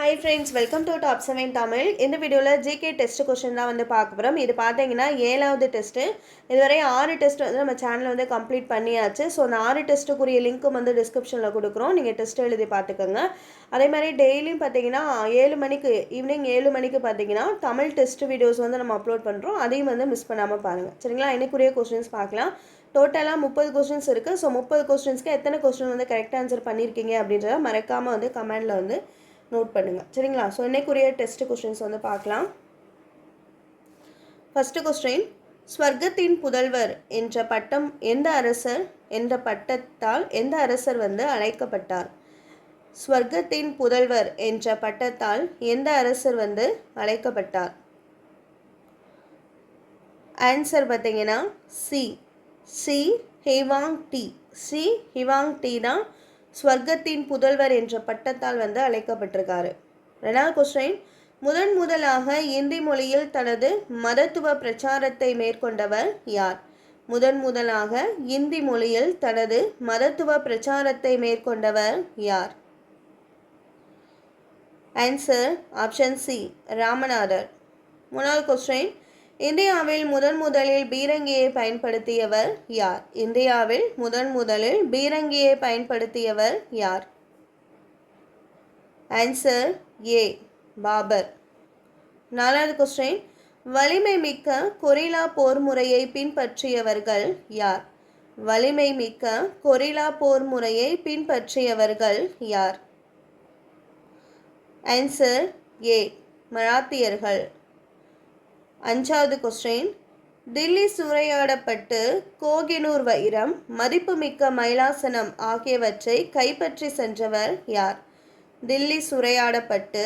Hi friends welcome to top seven Tamil இந்த வீடியோவில் GK test question தான் வந்து பார்க்க போகிறோம் இது பார்த்தீங்கன்னா ஏழாவது டெஸ்ட்டு இதுவரை ஆறு டெஸ்ட் வந்து நம்ம சேனலில் வந்து கம்ப்ளீட் பண்ணியாச்சு. ஸோ அந்த ஆறு டெஸ்ட்டுக்குரிய லிங்க்கும் வந்து டிஸ்கிரிப்ஷனில் கொடுக்குறோம். நீங்கள் டெஸ்ட் எழுதி பார்த்துக்கோங்க. அதே மாதிரி டெய்லியும் பார்த்தீங்கன்னா ஏழு மணிக்கு ஈவினிங் ஏழு மணிக்கு பார்த்தீங்கன்னா தமிழ் டெஸ்ட் வீடியோஸ் வந்து நம்ம அப்லோட் பண்ணுறோம் அதையும் வந்து மிஸ் பண்ணாமல் பாருங்கள் சரிங்களா? இன்னைக்குரிய கொஸ்டின்ஸ் பார்க்கலாம். டோட்டலாக முப்பது கொஸ்டின்ஸ் இருக்குது ஸோ முப்பது கொஸ்டின்ஸ்க்கு எத்தனை கொஸ்டின் வந்து கரெக்ட் ஆன்சர் பண்ணியிருக்கீங்க அப்படின்றத மறக்காமல் வந்து கமெண்டில் வந்து நோட் பண்ணுங்கள் சரிங்களா? ஸோ இன்னைக்குரிய டெஸ்ட் கொஸ்டின்ஸ் வந்து பார்க்கலாம். ஃபஸ்ட்டு கொஸ்டின் ஸ்வர்க்கத்தின் புதல்வர் என்ற பட்டம் எந்த அரசர்? என்ற பட்டத்தால் எந்த அரசர் வந்து அழைக்கப்பட்டார்? ஸ்வர்க்கத்தின் புதல்வர் என்ற பட்டத்தால் எந்த அரசர் வந்து அழைக்கப்பட்டார்? ஆன்சர் பார்த்தீங்கன்னா C Shi Huang Ti Shi Huang Ti தான் ஸ்வர்க்கத்தின் புதல்வர் என்ற பட்டத்தால் வந்து அழைக்கப்பட்டிருக்காரு. ரெண்டாவது கொஸ்டைன் முதன் முதலாக இந்தி மொழியில் தனது மதத்துவ பிரச்சாரத்தை மேற்கொண்டவர் யார்? முதன் முதலாக இந்தி மொழியில் தனது மதத்துவ பிரச்சாரத்தை மேற்கொண்டவர் யார்? Answer option C Ramanathar. மூணாவது கொஸ்டின் இந்தியாவில் முதன் முதலில் பீரங்கியை பயன்படுத்தியவர் யார்? இந்தியாவில் முதன் முதலில் பீரங்கியை பயன்படுத்தியவர் யார்? ஆன்சர் ஏ பாபர் நாலாவது கொஸ்டின் வலிமை மிக்க கொரில்லா போர் முறையை பின்பற்றியவர்கள் யார்? வலிமை மிக்க கொரிலா போர் முறையை பின்பற்றியவர்கள் யார்? ஆன்சர் ஏ மராத்தியர்கள். அஞ்சாவது கொஸ்டின் தில்லி சூறையாடப்பட்டு கோகினூர் வைரம் மதிப்புமிக்க மயிலாசனம் ஆகியவற்றை கைப்பற்றி சென்றவர் யார்? தில்லி சூறையாடப்பட்டு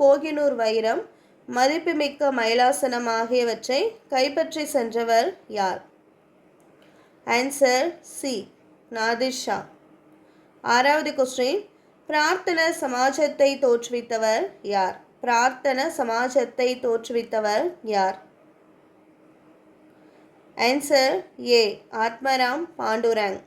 கோகினூர் வைரம் மதிப்புமிக்க மயிலாசனம் ஆகியவற்றை கைப்பற்றி சென்றவர் யார்? ஆன்சர் சி நாதிஷா ஆறாவது கொஸ்டின் பிரார்த்தன சமாஜத்தை தோற்றுவித்தவர் யார்? பிரார்த்தன சமாஜத்தை தோற்றுவித்தவர் யார்? Answer A Atmaram Pandurang.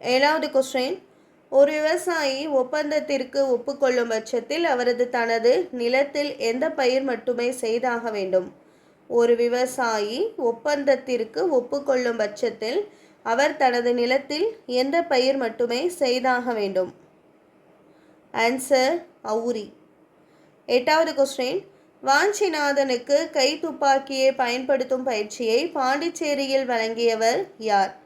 ஏழாவது கொஸ்டின் ஒரு விவசாயி ஒப்பந்தத்திற்கு ஒப்புக்கொள்ளும் பட்சத்தில் அவரது தனது நிலத்தில் எந்த பயிர் மட்டுமே செய்தாக வேண்டும். ஒரு விவசாயி ஒப்பந்தத்திற்கு ஒப்புக்கொள்ளும் பட்சத்தில் அவர் தனது நிலத்தில் எந்த பயிர் மட்டுமே செய்தாக வேண்டும். ஆன்சர் அவுரி. எட்டாவது கொஸ்டின் வாஞ்சிநாதனுக்கு கை துப்பாக்கியை பயன்படுத்தும் பயிற்சியை பாண்டிச்சேரியில் வழங்கியவர் யார்?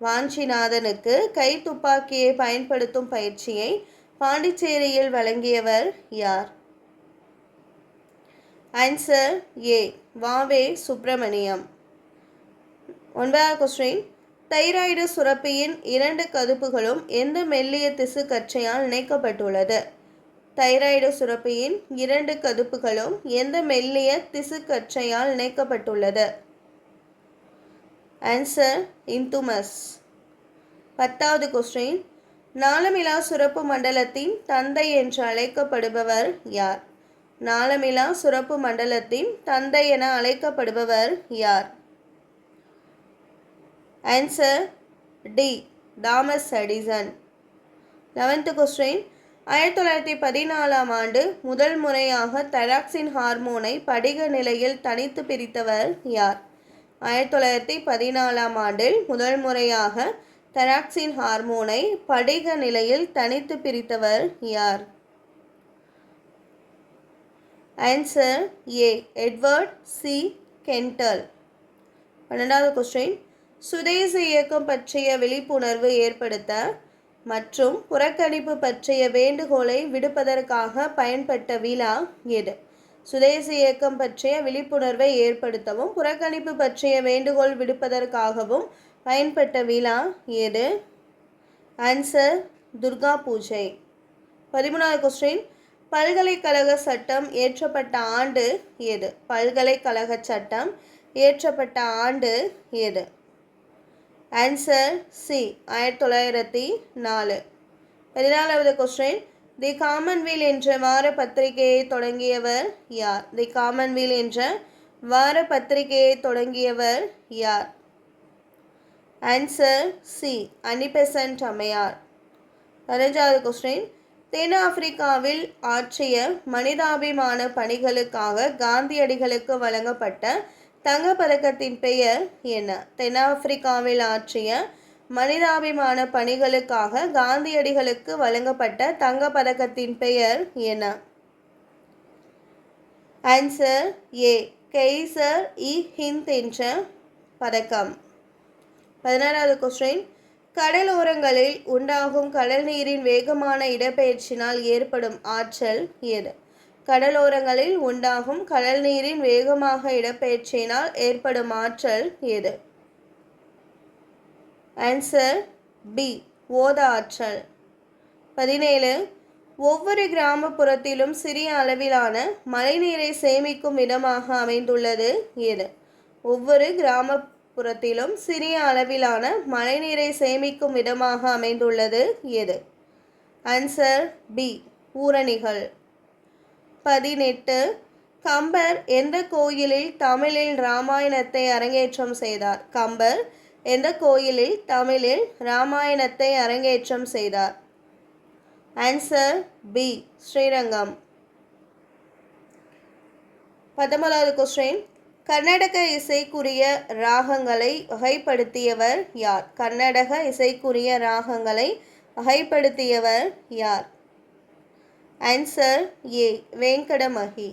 வாஞ்சிநாதனுக்கு கை துப்பாக்கியை பயன்படுத்தும் பயிற்சியை பாண்டிச்சேரியில் வழங்கியவர் யார்? Answer A VV Subramaniam. ஒன்பதாவது கொஸ்டின் தைராய்டு சுரப்பியின் இரண்டு கதுப்புகளும் எந்த மெல்லிய திசு கற்றையால் இணைக்கப்பட்டுள்ளது? தைராய்டு சுரப்பியின் இரண்டு கதுப்புகளும் எந்த மெல்லிய திசுக்கற்றையால் இணைக்கப்பட்டுள்ளது? ஆன்சர் இன்துமஸ் பத்தாவது கொஸ்டின் நாளமிலா சுரப்பு மண்டலத்தின் தந்தை என்று அழைக்கப்படுபவர் யார்? நாளமிலா சுரப்பு மண்டலத்தின் தந்தை என அழைக்கப்படுபவர் யார்? Answer D Thomas Edison eleventh question ஆயிரத்தி தொள்ளாயிரத்தி பதினாலாம் ஆண்டு முதல் முறையாக தராக்சின் ஹார்மோனை படிக நிலையில் தனித்து பிரித்தவர் யார்? ஆயிரத்தி தொள்ளாயிரத்தி பதினாலாம் ஆண்டில் முதல் முறையாக தராக்சின் ஹார்மோனை படிக நிலையில் தனித்து பிரித்தவர் யார்? Answer A. Edward C. Kendall பன்னெண்டாவது கொஸ்டின் சுதேச இயக்கம் பற்றிய விழிப்புணர்வு ஏற்படுத்த மற்றும் புறக்கணிப்பு பற்றிய வேண்டுகோளை விடுப்பதற்காக பயன்பட்ட விழா எது? சுதேசி இயக்கம் பற்றிய விழிப்புணர்வை ஏற்படுத்தவும் புறக்கணிப்பு பற்றிய வேண்டுகோள் விடுப்பதற்காகவும் பயன்பட்ட விழா எது? ஆன்சர் துர்கா பூஜை. பதிமூணாவது கொஸ்டின் பல்கலைக்கழக சட்டம் ஏற்றப்பட்ட ஆண்டு எது? பல்கலைக்கழக சட்டம் ஏற்றப்பட்ட ஆண்டு எது? ஆன்சர் சி ஆயிரத்தி தொள்ளாயிரத்தி நாலு. பதினாலாவது கொஸ்டின் தி காமன்வீல் என்ற வார பத்திரிகையை தொடங்கியவர் யார்? தி காமன்வீல் என்ற வார பத்திரிகையை தொடங்கியவர் யார்? ஆன்சர் சி அனிபெசன்ட் அம்மையார். பதினஞ்சாவது கொஸ்டின் தென்னாப்பிரிக்காவில் ஆற்றிய மனிதாபிமான பணிகளுக்காக காந்தியடிகளுக்கு வழங்கப்பட்ட தங்கப்பதக்கத்தின் பெயர் என்ன? தென்னாப்பிரிக்காவில் ஆற்றிய மனிதாபிமான பணிகளுக்காக காந்தியடிகளுக்கு வழங்கப்பட்ட தங்கப்பதக்கத்தின் பெயர் என்ன? Answer A Kaiser i Hind என்ற பதக்கம். பதினாறாவது கொஸ்டின் கடலோரங்களில் உண்டாகும் கடல் நீரின் வேகமான இடப்பெயர்ச்சினால் ஏற்படும் ஆற்றல் எது? கடலோரங்களில் உண்டாகும் கடல் நீரின் வேகமாக இடப்பெயர்ச்சியினால் ஏற்படும் ஆற்றல் எது? ஆன்சர் பி ஓத ஆற்றல். பதினேழு ஒவ்வொரு கிராமப்புறத்திலும் சிறிய அளவிலான மழைநீரை சேமிக்கும் இடமாக அமைந்துள்ளது எது? ஒவ்வொரு கிராமப்புறத்திலும் சிறிய அளவிலான மழைநீரை சேமிக்கும் இடமாக அமைந்துள்ளது எது? ஆன்சர் பி ஊரணிகள். பதினெட்டு. கம்பர் எந்த கோயிலில் தமிழில் ராமாயணத்தை அரங்கேற்றம் செய்தார்? கம்பர் எந்த கோயிலில் தமிழில் ராமாயணத்தை அரங்கேற்றம் செய்தார்? Answer B. ஸ்ரீரங்கம். பத்தொன்பதாவது கொஸ்டின் கர்நாடக இசைக்குரிய ராகங்களை வகைப்படுத்தியவர் யார்? கர்நாடக இசைக்குரிய ராகங்களை வகைப்படுத்தியவர் யார்? ஆன்சர் ஏ வேங்கடமகி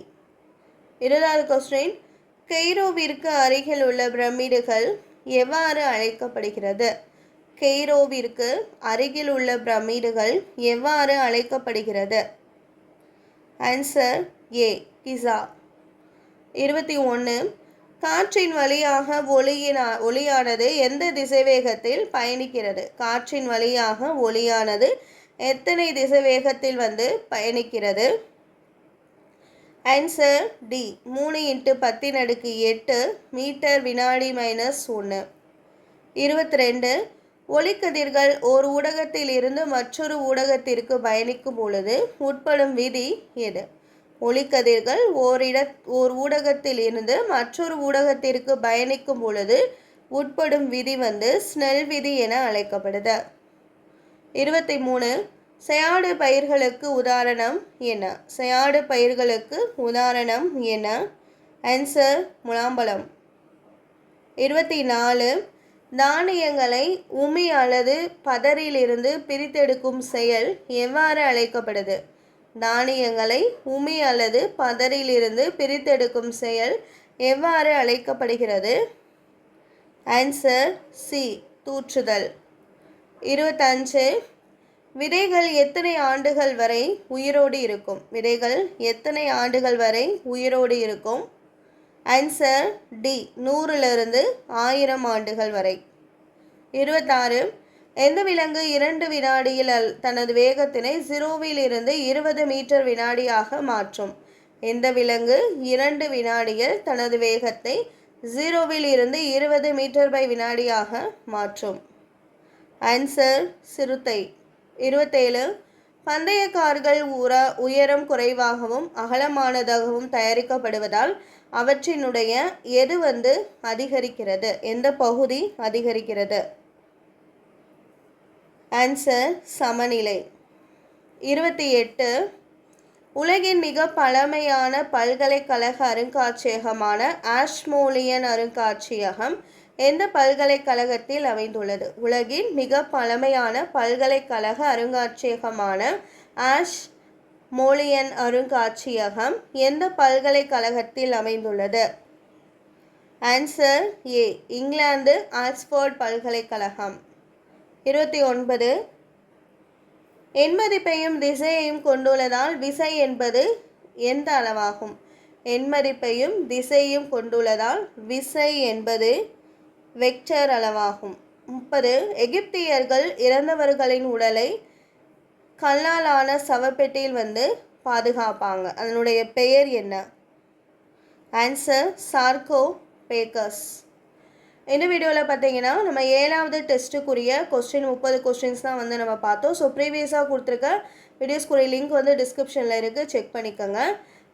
இருபதாவது கொஸ்டின் கெய்ரோவிற்கு அருகில் உள்ள பிரமிடுகள் எவ்வாறு அழைக்கப்படுகிறது? கெய்ரோவிற்கு அருகில் உள்ள பிரமிடுகள் எவ்வாறு அழைக்கப்படுகிறது? ஆன்சர் ஏ கிசா இருபத்தி ஒன்று காற்றின் வழியாக ஒளியின் ஒளியானது எந்த திசைவேகத்தில் பயணிக்கிறது? காற்றின் வழியாக ஒளியானது எத்தனை திசைவேகத்தில் வந்து பயணிக்கிறது? ஆன்சர் டி மூணு இன்ட்டு பத்தின் அடுக்கு எட்டு மீட்டர் வினாடி மைனஸ் ஒன்று இருபத்தி ரெண்டு ஒளிக்கதிர்கள் ஓர் ஊடகத்தில் இருந்து மற்றொரு ஊடகத்திற்கு பயணிக்கும் பொழுது உட்படும் விதி எது? ஒளிக்கதிர்கள் ஓரிட ஓர் ஊடகத்தில் இருந்து மற்றொரு ஊடகத்திற்கு பயணிக்கும் பொழுது உட்படும் விதி வந்து ஸ்னெல் விதி என அழைக்கப்படுது. இருபத்தி மூணு செயாடு பயிர்களுக்கு உதாரணம் என்ன? செயாடு பயிர்களுக்கு உதாரணம் என்ன? ஆன்சர் முலாம்பழம். இருபத்தி நாலு தானியங்களை உமி அல்லது பதரிலிருந்து பிரித்தெடுக்கும் செயல் எவ்வாறு அழைக்கப்படுது? தானியங்களை உமி அல்லது பதரிலிருந்து பிரித்தெடுக்கும் செயல் எவ்வாறு அழைக்கப்படுகிறது? ஆன்சர் சி தூற்றுதல். இருபத்தஞ்சு. விதைகள் எத்தனை ஆண்டுகள் வரை உயிரோடு இருக்கும்? விதைகள் எத்தனை ஆண்டுகள் வரை உயிரோடு இருக்கும்? ஆன்சர் டி நூறிலிருந்து ஆயிரம் ஆண்டுகள் வரை. இருபத்தாறு. எந்த விலங்கு இரண்டு வினாடியில் அல்- தனது வேகத்தினை ஜீரோவில் இருந்து இருபது மீட்டர் வினாடியாக மாற்றும்? எந்த விலங்கு இரண்டு வினாடியில் தனது வேகத்தை ஜீரோவில் இருந்து இருபது மீட்டர் பை வினாடியாக மாற்றும்? ஆன்சர் சிறுத்தை. இருபத்தேழு பந்தய கார்கள் உர உயரம் குறைவாகவும் அகலமானதாகவும் தயாரிக்கப்படுவதால் அவற்றினுடைய எது வந்து அதிகரிக்கிறது? எந்த பகுதி அதிகரிக்கிறது? ஆன்சர் சமநிலை. இருபத்தி எட்டு உலகின் மிக பழமையான பல்கலைக்கழக அருங்காட்சியகமான ஆஷ்மோலியன் அருங்காட்சியகம் எந்த பல்கலைக்கழகத்தில் அமைந்துள்ளது? உலகின் மிக பழமையான பல்கலைக்கழக அருங்காட்சியகமான ஆஷ் மோலியன் அருங்காட்சியகம் எந்த பல்கலைக்கழகத்தில் அமைந்துள்ளது? Answer A. இங்கிலாந்து ஆக்ஸ்போர்ட் பல்கலைக்கழகம். இருபத்தி ஒன்பது எண்மதிப்பையும் திசையையும் கொண்டுள்ளதால் விசை என்பது எந்த அளவாகும்? எண்மதிப்பையும் திசையும் கொண்டுள்ளதால் விசை என்பது வெக்டர் அளவாகும். முப்பது. எகிப்தியர்கள் இறந்தவர்களின் உடலை கல்லாலான சவப்பெட்டியில் வந்து பாதுகாப்பாங்க. அதனுடைய பெயர் என்ன? ஆன்சர் சார்கோ பேக்கர்ஸ் இந்த வீடியோவில் பார்த்தீங்கன்னா நம்ம ஏழாவது டெஸ்ட்டுக்குரிய கொஸ்டின் முப்பது கொஸ்டின்ஸ் தான் வந்து நம்ம பார்த்தோம். ஸோ ப்ரீவியஸாக கொடுத்துருக்க வீடியோஸ்க்குரிய லிங்க் வந்து டிஸ்கிரிப்ஷனில் இருக்குது செக் பண்ணிக்கோங்க.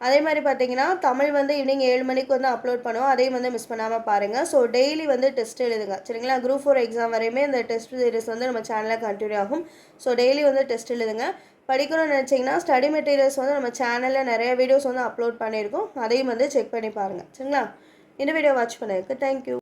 அதே மாதிரி பார்த்தீங்கன்னா தமிழ் வந்து ஈவினிங் ஏழு மணிக்கு வந்து அப்லோட் பண்ணுவோம். அதையும் வந்து மிஸ் பண்ணாமல் பாருங்கள் ஸோ டெய்லி வந்து டெஸ்ட் எழுதுங்க. சரிங்களா? குரூப் ஃபோர் எக்ஸாம் வரையுமே இந்த டெஸ்ட் சீரிஸ் வந்து நம்ம சேனலில் கண்டினியூ ஆகும். ஸோ டெய்லி வந்து டெஸ்ட் எழுதுங்க. படிக்கணும்னு நினச்சிங்கன்னா ஸ்டடி மெட்டீரியல்ஸ் வந்து நம்ம சேனலில் நிறைய வீடியோஸ் வந்து அப்லோட் பண்ணியிருக்கோம். அதையும் வந்து செக் பண்ணி பாருங்கள் சரிங்களா? இந்த வீடியோ வாட்ச் பண்ணதுக்கு தேங்க்யூ